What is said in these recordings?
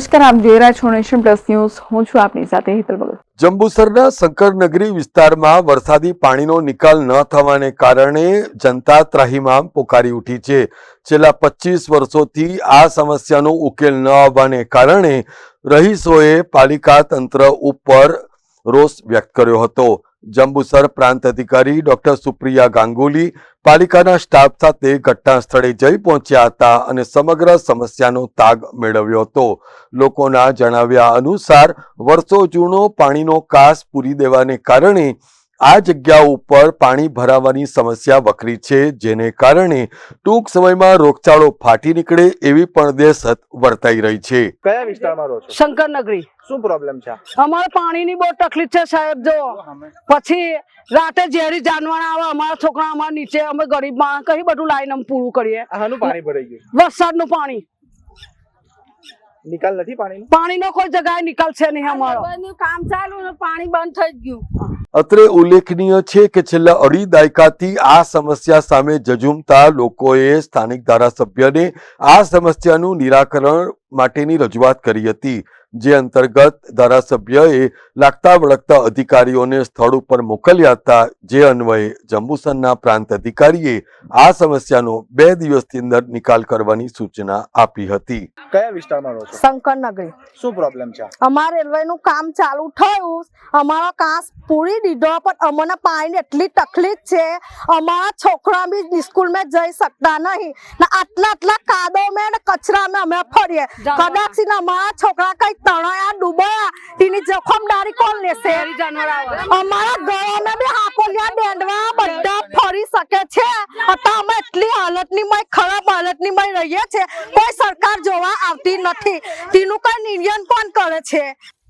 નમસ્કાર, આપ જોઈ રહ્યા છો નેશન પ્લસ ન્યૂઝ. હું છું આપની સાથે હેતલ બગલ જંબુસરના શંકરનગરી વિસ્તારમાં વરસાદી પાણીનો નિકાલ ન થવાને કારણે જનતા ત્રાહિમામ પોકારી ઉઠી છે. છેલ્લા પચીસ વર્ષોથી આ સમસ્યાનો ઉકેલ ન આવવાને કારણે રહીશોએ પાલિકા તંત્ર ઉપર રોષ વ્યક્ત કર્યો હતો. જંબુસર પ્રાંત અધિકારી ડોક્ટર સુપ્રિયા ગાંગુલી પાલિકાના સ્ટાફ સાથે ઘટના સ્થળે જઈ પહોંચ્યા હતા અને સમગ્ર સમસ્યાનો તાગ મેળવ્યો હતો. લોકોના જણાવ્યા અનુસાર, વર્ષો જૂનો પાણીનો કાસ પૂરી દેવાને કારણે આ જગ્યા ઉપર પાણી ભરાવાની સમસ્યા વકરી છે જેને કારણે ટૂંક સમયમાં રોગચાળો ફાટી નીકળે એવી પણ દહેશત વર્તાઈ રહી છે. કયા વિસ્તારમાં રહો છો? શંકરનગરી. શું પ્રોબ્લેમ છે અમારે પાણીની બહુ તકલીફ છે સાહેબ જો. પછી રાતે ઝેરી જાનવર આવે અમારા છોકરા અમારા નીચે અમે ગરીબ માણસ કઈ બધું લાઈન અમે પૂરું કરીએ. આનું પાણી ભરાઈ ગયું? વરસાદનું પાણી. નિકાલ નથી પાણી પાણીનો કોઈ જગ્યાએ નિકાલ છે નહીં અમારો. કામ ચાલુ પાણી બંધ થઈ ગયું. અત્રે ઉલ્લેખનીય છે કે છેલ્લા અઢી દાયકાથી આ સમસ્યા સામે જજુમતા લોકોએ સ્થાનિક ધારાસભ્યને આ સમસ્યાનું નિરાકરણ માટેની રજૂઆત કરી હતી જે અંતર્ગત ધારાસભ્યએ લાગતા વળગતા અધિકારીઓને સ્થળ ઉપર મોકલ્યા હતા જે અન્વયે જંબુસરના પ્રાંત અધિકારીએ આ સમસ્યાનો બે દિવસની અંદર નિકાલ કરવાની સૂચના આપી હતી. કયા વિસ્તારમાં રહો છો? શંકરનગરી. શું પ્રોબ્લેમ છે? અમારે રેલવેનું કામ ચાલુ થયું. અમારો કાસ પૂરી દીધો પણ અમને પાણીની એટલી તકલીફ છે. અમારા છોકરા બી સ્કૂલમાં જઈ શકતા નહીં. ને આટલા આટલા કાદો મેં ને કચરા મેં અમે ફરીએ. કદાચ ને અમારા છોકરા કઈ તણાયા ડૂબાયા. તેની જોખમદારી કોણ લેશે? અમારા ઘરોમાં બી હાકોલિયા ડેંડવા બધા ફરી શકે છે. અત્યારે અમે એટલી હાલતની મય ખરાબ હાલતની મય રહીએ છે કોઈ સરકાર જોવા આવતી નથી. તેનું કઈ નિર્ણય કોણ કરે છે?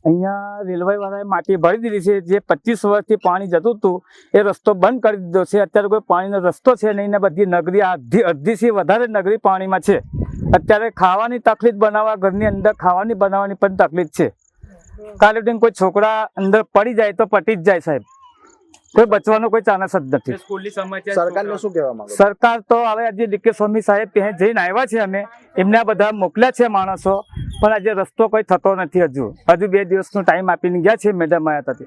અહીંયા રેલવે વાળાએ માટી ભરી દીધી છે. જે પચીસ વર્ષથી પાણી જતું હતું એ રસ્તો બંધ કરી દીધો છે. અત્યારે કોઈ પાણીનો રસ્તો છે નહીં ને બધી નગરી અડધી અડધીથી વધારે નગરી પાણીમાં છે. અત્યારે ખાવાની તકલીફ બનાવવા ઘરની અંદર ખાવાની બનાવવાની પણ તકલીફ છે. કાલે ઉઠીને કોઈ છોકરા અંદર પડી જાય તો પટી જ જાય સાહેબ. કોઈ બચવાનો કોઈ ચાન્સ જ નથી. સરકારને શું કહેવા માંગો સરકાર તો હવે આજે ડીકે સ્વામી સાહેબ ત્યાં જઈને આવ્યા છે અમે. એમને બધા મોકલ્યા છે માણસો. પણ આજે રસ્તો કોઈ થતો નથી હજુ. હજુ બે દિવસનો ટાઈમ આપીને ગયા છે મેડમ આયા હતા તે.